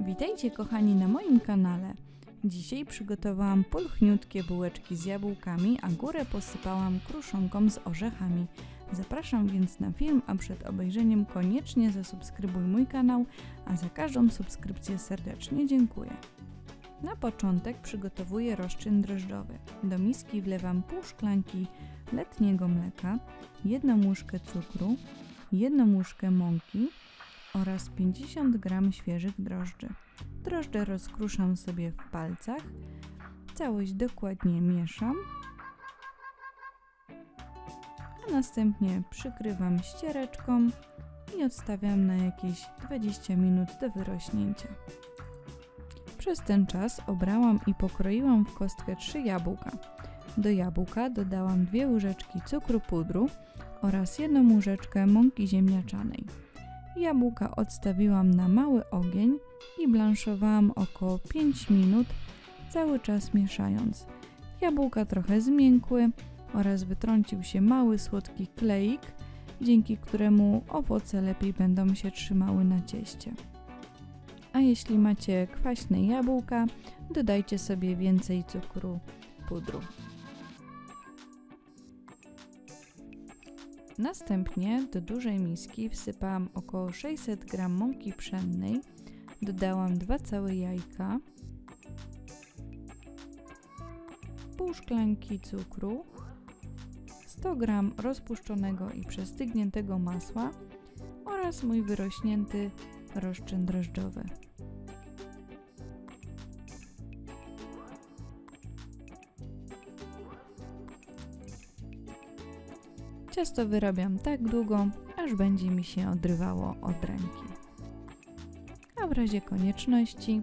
Witajcie kochani na moim kanale. Dzisiaj przygotowałam pulchniutkie bułeczki z jabłkami, a górę posypałam kruszonką z orzechami. Zapraszam więc na film, a przed obejrzeniem koniecznie zasubskrybuj mój kanał, a za każdą subskrypcję serdecznie dziękuję. Na początek przygotowuję rozczyn drożdżowy. Do miski wlewam pół szklanki letniego mleka, jedną łyżkę cukru, jedną łyżkę mąki oraz 50 g świeżych drożdży. Drożdże rozkruszam sobie w palcach, całość dokładnie mieszam, a następnie przykrywam ściereczką i odstawiam na jakieś 20 minut do wyrośnięcia. Przez ten czas obrałam i pokroiłam w kostkę 3 jabłka. Do jabłka dodałam 2 łyżeczki cukru pudru oraz jedną łyżeczkę mąki ziemniaczanej. Jabłka odstawiłam na mały ogień i blanszowałam około 5 minut, cały czas mieszając. Jabłka trochę zmiękły oraz wytrącił się mały słodki kleik, dzięki któremu owoce lepiej będą się trzymały na cieście. A jeśli macie kwaśne jabłka, dodajcie sobie więcej cukru pudru. Następnie do dużej miski wsypałam około 600 g mąki pszennej, dodałam 2 całe jajka, pół szklanki cukru, 100 g rozpuszczonego i przestygniętego masła oraz mój wyrośnięty rozczyn drożdżowy. Ciasto wyrabiam tak długo, aż będzie mi się odrywało od ręki. A w razie konieczności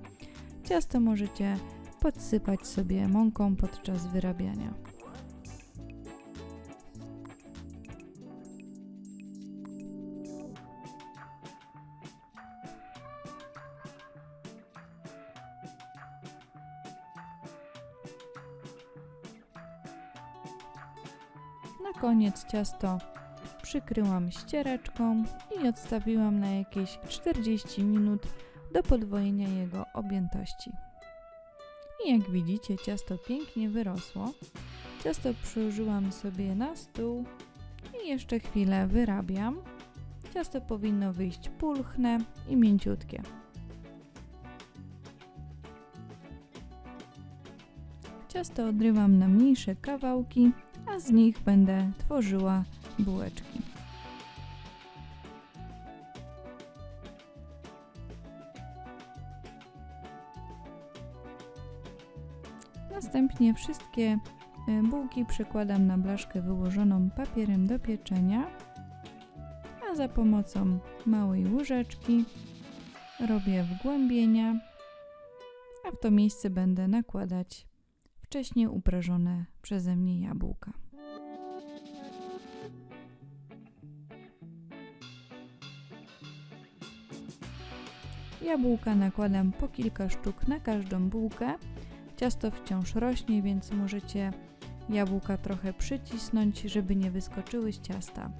ciasto możecie podsypać sobie mąką podczas wyrabiania. Na koniec ciasto przykryłam ściereczką i odstawiłam na jakieś 40 minut do podwojenia jego objętości. I jak widzicie, ciasto pięknie wyrosło. Ciasto przyłożyłam sobie na stół i jeszcze chwilę wyrabiam. Ciasto powinno wyjść pulchne i mięciutkie. Ciasto odrywam na mniejsze kawałki, a z nich będę tworzyła bułeczki. Następnie wszystkie e, bułki przekładam na blaszkę wyłożoną papierem do pieczenia, a za pomocą małej łyżeczki robię wgłębienia, a w to miejsce będę nakładać wcześniej uprażone przeze mnie jabłka. Jabłka nakładam po kilka sztuk na każdą bułkę. Ciasto wciąż rośnie, więc możecie jabłka trochę przycisnąć, żeby nie wyskoczyły z ciasta.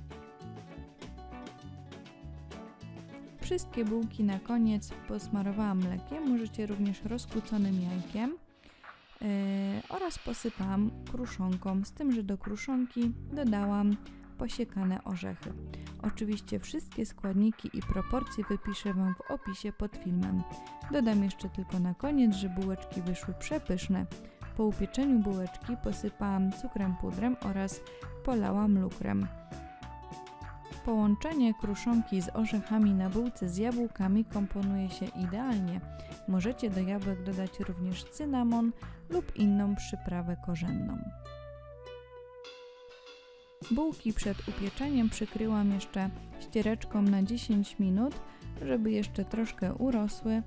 Wszystkie bułki na koniec posmarowałam mlekiem, możecie również rozkłóconym jajkiem. Yy, oraz posypałam kruszonką, z tym, że do kruszonki dodałam posiekane orzechy. Oczywiście wszystkie składniki i proporcje wypiszę Wam w opisie pod filmem. Dodam jeszcze tylko na koniec, że bułeczki wyszły przepyszne. Po upieczeniu bułeczki posypałam cukrem pudrem oraz polałam lukrem. Połączenie kruszonki z orzechami na bułce z jabłkami komponuje się idealnie. Możecie do jabłek dodać również cynamon lub inną przyprawę korzenną. Bułki przed upieczeniem przykryłam jeszcze ściereczką na 10 minut, żeby jeszcze troszkę urosły,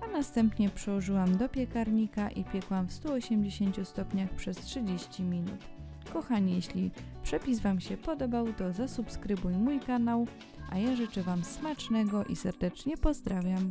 a następnie przełożyłam do piekarnika i piekłam w 180 stopniach przez 30 minut. Kochani, jeśli przepis Wam się podobał, to zasubskrybuj mój kanał, a ja życzę Wam smacznego i serdecznie pozdrawiam.